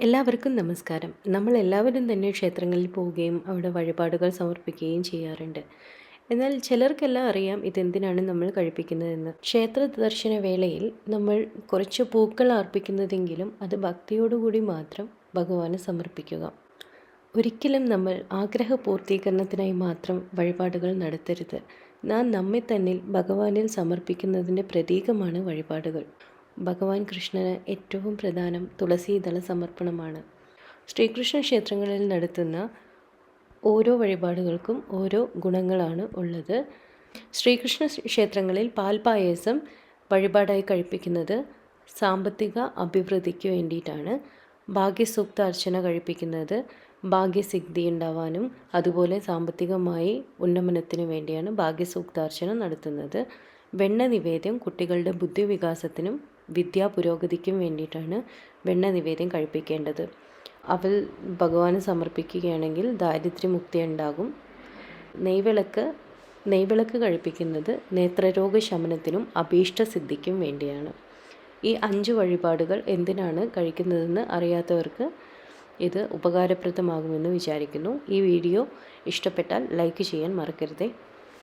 എല്ലാവർക്കും നമസ്കാരം. നമ്മൾ എല്ലാവരും തന്നെ ക്ഷേത്രങ്ങളിൽ പോവുകയും അവിടെ വഴിപാടുകൾ സമർപ്പിക്കുകയും ചെയ്യാറുണ്ട്. എന്നാൽ ചിലർക്കെല്ലാം അറിയാം ഇതെന്തിനാണ് നമ്മൾ കഴിപ്പിക്കുന്നതെന്ന്. ക്ഷേത്ര ദർശന വേളയിൽ നമ്മൾ കുറച്ച് പൂക്കൾ അർപ്പിക്കുന്നതെങ്കിലും അത് ഭക്തിയോടുകൂടി മാത്രം ഭഗവാന് സമർപ്പിക്കുക. ഒരിക്കലും നമ്മൾ ആഗ്രഹ പൂർത്തീകരണത്തിനായി മാത്രം വഴിപാടുകൾ നടത്തരുത്. നാം നമ്മെ തന്നിൽ ഭഗവാനിൽ സമർപ്പിക്കുന്നതിന്റെ പ്രതീകമാണ് വഴിപാടുകൾ. ഭഗവാൻ കൃഷ്ണന് ഏറ്റവും പ്രധാനം തുളസീദള സമർപ്പണമാണ്. ശ്രീകൃഷ്ണ ക്ഷേത്രങ്ങളിൽ നടത്തുന്ന ഓരോ വഴിപാടുകൾക്കും ഓരോ ഗുണങ്ങളാണ് ഉള്ളത്. ശ്രീകൃഷ്ണ ക്ഷേത്രങ്ങളിൽ പാൽപായസം വഴിപാടായി കഴിപ്പിക്കുന്നത് സാമ്പത്തിക അഭിവൃദ്ധിക്ക് വേണ്ടിയിട്ടാണ്. ഭാഗ്യസൂക്ത അർച്ചന കഴിപ്പിക്കുന്നത് ഭാഗ്യസിദ്ധി ഉണ്ടാവാനും അതുപോലെ സാമ്പത്തികമായി ഉന്നമനത്തിനു വേണ്ടിയാണ് ഭാഗ്യസൂക്താർച്ചന നടത്തുന്നത്. വെണ്ണ നിവേദ്യം കുട്ടികളുടെ ബുദ്ധിവികാസത്തിനും വിദ്യാ പുരോഗതിക്കും വേണ്ടിയിട്ടാണ് വെണ്ണ നിവേദ്യം കഴിപ്പിക്കേണ്ടത്. അവൽ ഭഗവാന് സമർപ്പിക്കുകയാണെങ്കിൽ ദാരിദ്ര്യമുക്തി ഉണ്ടാകും നെയ്വിളക്ക് നെയ്വിളക്ക് കഴിപ്പിക്കുന്നത് നേത്രരോഗ ശമനത്തിനും അഭീഷ്ട സിദ്ധിക്കും വേണ്ടിയാണ്. ഈ അഞ്ച് വഴിപാടുകൾ എന്തിനാണ് കഴിക്കുന്നതെന്ന് അറിയാത്തവർക്ക് ഇത് ഉപകാരപ്രദമാകുമെന്ന് വിചാരിക്കുന്നു. ഈ വീഡിയോ ഇഷ്ടപ്പെട്ടാൽ ലൈക്ക് ചെയ്യാൻ മറക്കരുതേ.